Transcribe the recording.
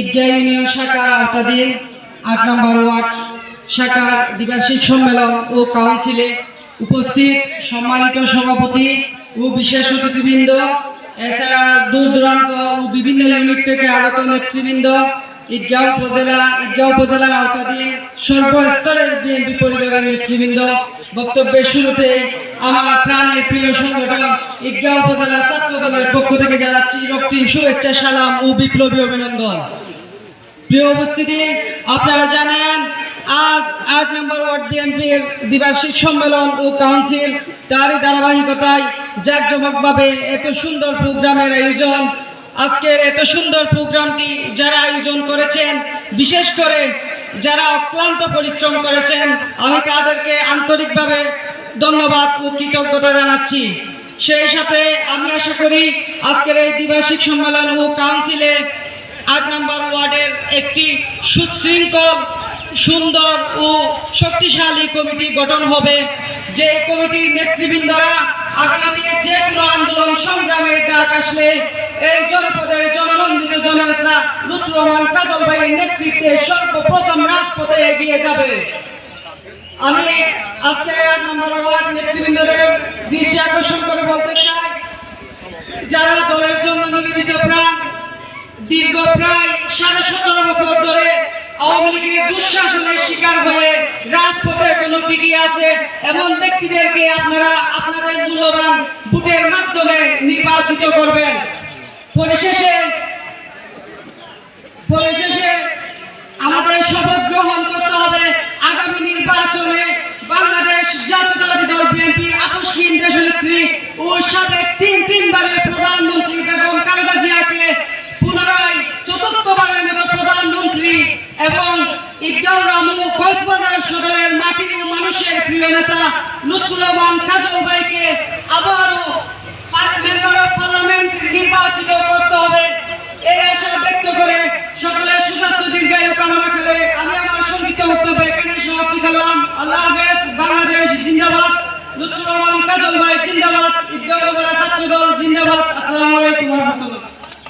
ঈদগাহ union শাখার আট নম্বর word শাখার দ্বিবার্ষিক সম্মেলন ও কাউন্সিলে উপস্থিত সম্মানিত সভাপতি ও বিশেষ অতিথিবৃন্দ, এছাড়া দূর দূরান্ত ও বিভিন্ন ইউনিট থেকে আগত নেতৃবৃন্দ ঈদগাঁও উপজেলা ঈদগাঁও উপজেলার আওতাধীন সর্বস্তরের বিএনপি পরিবারের নেতৃবৃন্দ, বক্তব্যের শুরুতে আমার প্রাণের প্রিয় সংগঠন ঈদগাঁও উপজেলা ছাত্র দলের পক্ষ থেকে জানাচ্ছি রক্তিম শুভেচ্ছা, সালাম ও বিপ্লবী অভিনন্দন। প্রিয় উপস্থিতি, আপনারা জানেন, আজ আট নম্বর ওয়ার্ড বিএনপির দ্বিবার্ষিক সম্মেলন ও কাউন্সিল তারই ধারাবাহিকতায় জাঁকজমকভাবে এত সুন্দর প্রোগ্রামের আয়োজন। আজকের এত সুন্দর প্রোগ্রামটি যারা আয়োজন করেছেন, বিশেষ করে যারা অক্লান্ত পরিশ্রম করেছেন, আমি তাদেরকে আন্তরিকভাবে ধন্যবাদ ও কৃতজ্ঞতা জানাচ্ছি। সেই সাথে আমি আশা করি আজকের এই দ্বিবার্ষিক সম্মেলন ও কাউন্সিলে আট নম্বর ওয়ার্ডের একটি সুশৃঙ্খল, সুন্দর ও শক্তিশালী কমিটি গঠন হবে। যে কমিটির নেতৃবৃন্দরা আগামী যে কোনো আন্দোলন সংগ্রামের ডাক আসলে এই জনপদের জননন্দিত জননেতা রহমান কাজল ভাইয়ের নেতৃত্বে সর্বপ্রথম রাজপথে এগিয়ে যাবে। আমি আজকে আট নম্বর ওয়ার্ড নেতৃবৃন্দদের দৃষ্টি আকর্ষণ করে বলতে চাই, যারা দলের জন্য নিবেদিত প্রাণ, দীর্ঘ প্রায় সাড়ে সতেরো বছর ধরে আওয়ামী লীগের দুঃশাসনের শিকার হয়ে রাজপথে এখনও টিকে আছে, এমন ব্যক্তিদেরকে আপনারা আপনাদের মূল্যবান ভোটের মাধ্যমে নির্বাচিত করবেন। পরিশেষে সাবেক তিন তিনবারের প্রধানমন্ত্রী বেগম খালেদা জিয়াকে পুনরায় চতুর্থবারের মতো প্রধানমন্ত্রী এবং ঈদগাঁও রামু কক্সবাজার সদরের মাটির মানুষের প্রিয় নেতা লুৎফুর রহমান কাজল がございます